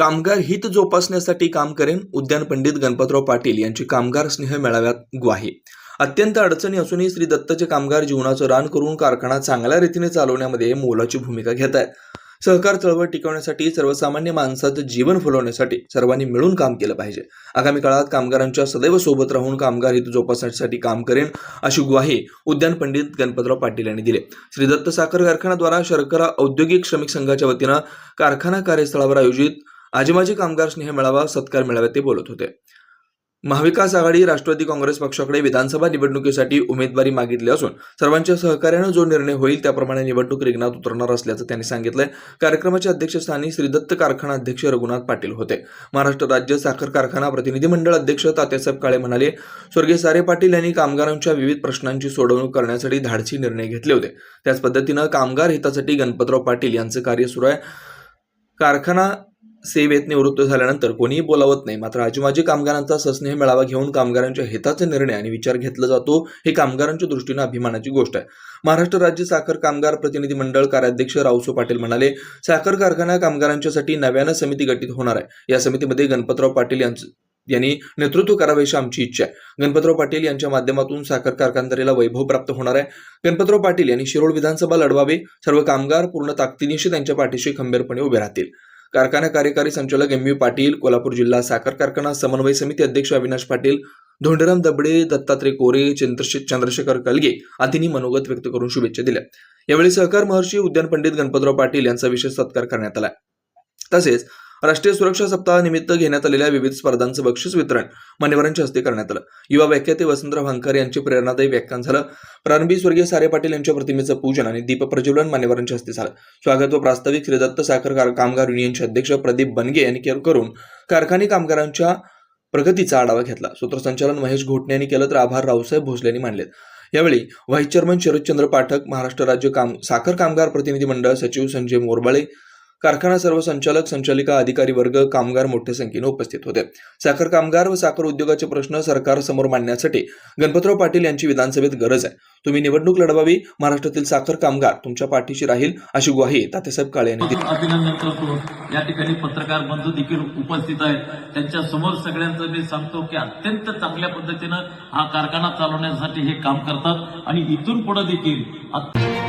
कामगार हित जोपासण्यासाठी काम करेन उद्यान पंडित गणपतराव पाटील यांची कामगार स्नेह मेळाव्यात ग्वाही. अत्यंत अडचणी असूनही श्री दत्तचे कामगार जीवनाचं रान करून कारखाना चांगल्या रीतीने चालवण्यामध्ये मोलाची भूमिका घेत आहेत. सहकार चळवळ टिकवण्यासाठी सर्वसामान्य माणसाचं जीवन फुलवण्यासाठी सर्वांनी मिळून काम केलं पाहिजे. आगामी काळात कामगारांच्या सदैव सोबत राहून कामगार हित जोपासण्यासाठी काम करेन अशी ग्वाही उद्यान पंडित गणपतराव पाटील यांनी दिली. श्री दत्त साखर कारखानाद्वारा शर्करा औद्योगिक श्रमिक संघाच्या वतीनं कारखाना कार्यस्थळावर आयोजित आजीमाजी कामगार स्नेह मेळावा सत्कार मेळाव्यात ते बोलत होते. महाविकास आघाडी राष्ट्रवादी काँग्रेस पक्षाकडे विधानसभा निवडणुकीसाठी उमेदवारी मागितली असून सर्वांच्या सहकार्यानं जो निर्णय होईल त्याप्रमाणे निवडणूक रिंगणात उतरणार असल्याचं त्यांनी सांगितलंय. कार्यक्रमाच्या अध्यक्षस्थानी श्री दत्त कारखाना अध्यक्ष रघुनाथ पाटील होते. महाराष्ट्र राज्य साखर कारखाना प्रतिनिधी मंडळ अध्यक्ष तात्यासाहेब काळे म्हणाले स्वर्गीय सारे पाटील यांनी कामगारांच्या विविध प्रश्नांची सोडवणूक करण्यासाठी धाडसी निर्णय घेतले होते. त्याच पद्धतीनं कामगार हितासाठी गणपतराव पाटील यांचं कार्य सुरू आहे. कारखाना सेवेत निवृत्त झाल्यानंतर कोणीही बोलावत नाही. मात्र आजीमाजी कामगारांचा सस्नेह मेळावा घेऊन कामगारांच्या हिताचे निर्णय आणि विचार घेतला जातो हे कामगारांच्या दृष्टीनं अभिमानाची गोष्ट आहे. महाराष्ट्र राज्य साखर कामगार प्रतिनिधी मंडळ कार्याध्यक्ष रावसो पाटील म्हणाले साखर कारखाना कामगारांच्यासाठी नव्यानं समिती गठीत होणार आहे. या समितीमध्ये गणपतराव पाटील यांचं यांनी नेतृत्व करावे अशी आमची इच्छा आहे. गणपतराव पाटील यांच्या माध्यमातून साखर कारखानदारीला वैभव प्राप्त होणार आहे. गणपतराव पाटील यांनी शिरोळ विधानसभा लढवावे. सर्व कामगार पूर्ण ताकदीनिशी त्यांच्या पाठीशी खंबीरपणे उभे राहतील. कारखाना कार्यकारी संचालक एम व्ही पाटील कोल्हापूर जिल्हा साखर कारखाना समन्वय समिती अध्यक्ष अविनाश पाटील धोंडराम दबडे दत्तात्रय कोरे चंद्रशेखर कलगे आदींनी मनोगत व्यक्त करून शुभेच्छा दिल्या. यावेळी सहकार महर्षी उद्यान पंडित गणपतराव पाटील यांचा विशेष सत्कार करण्यात आला. तसेच राष्ट्रीय सुरक्षा सप्ताहानिमित्त घेण्यात आलेल्या विविध स्पर्धांचं बक्षीस वितरण मान्यवरांच्या हस्ते करण्यात आलं. युवा व्याख्याते वसंतराव हंकार यांचे प्रेरणादायी व्याख्यान झालं. प्रारंभी स्वर्गीय सारे पाटील यांच्या प्रतिमेचं पूजन आणि दीप प्रज्वलन मान्यवरांच्या हस्ते झालं. स्वागत व प्रास्ताविक श्रीदत्त साखर कामगार युनियनचे अध्यक्ष प्रदीप बनगे यांनी करून कारखाने कामगारांच्या प्रगतीचा आढावा घेतला. सूत्रसंचालन महेश घोटणे यांनी केलं तर आभार रावसाहेब भोसले यांनी मानलेत. यावेळी व्हाईस चेअरमन शरदचंद्र पाठक महाराष्ट्र राज्य काम साखर कामगार प्रतिनिधी मंडळ सचिव संजय मोरबाळे कारखाना सर्व संचालक संचालिका अधिकारी वर्ग कामगार मोठ्या संख्येने उपस्थित होते. साखर कामगार व साखर उद्योगाचे प्रश्न सरकार समोर मांडण्यासाठी गणपतराव पाटील यांची विधानसभेत गरज आहे. तुम्ही निवडणूक लढवावी महाराष्ट्रातील साखर कामगार तुमच्या पाठीशी राहील अशी ग्वाही तात्यासाहेब काळे यांनी दिली. अभिनंदन करतो. या ठिकाणी पत्रकार बंधू देखील उपस्थित आहेत. त्यांच्यासमोर सगळ्यांचं मी सांगतो की अत्यंत चांगल्या पद्धतीनं हा कारखाना चालवण्यासाठी हे काम करतात आणि इथून पुढे देखील अत-